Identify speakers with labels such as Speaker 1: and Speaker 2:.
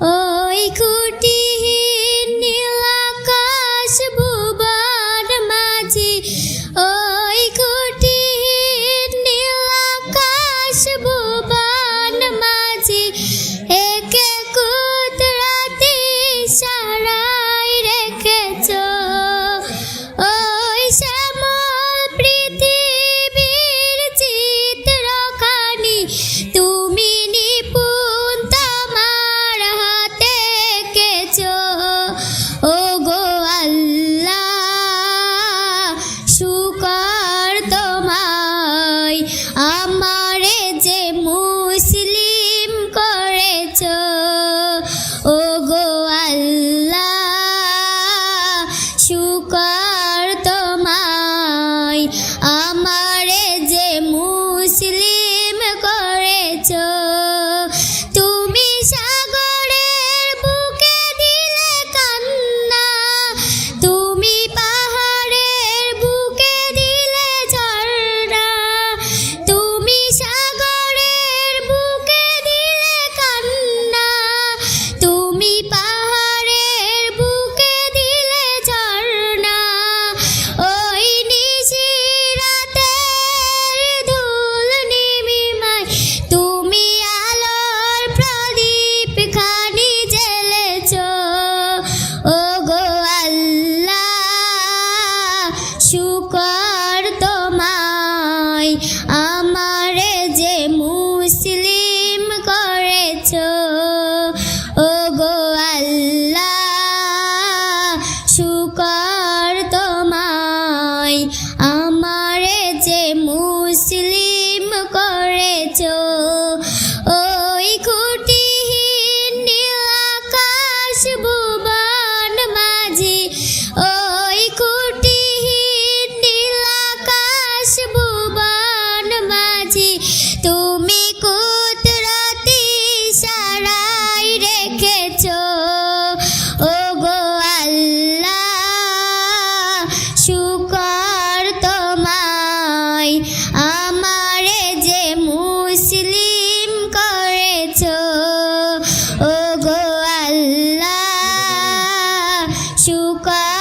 Speaker 1: ওই কুটি উপকার তোমায়। আমারে যে মুসলিম করেছ ও গো আল্লাহ শুকর নয় আমারে যে মুসলিম করেছ ও গো আল্লাহ শুকা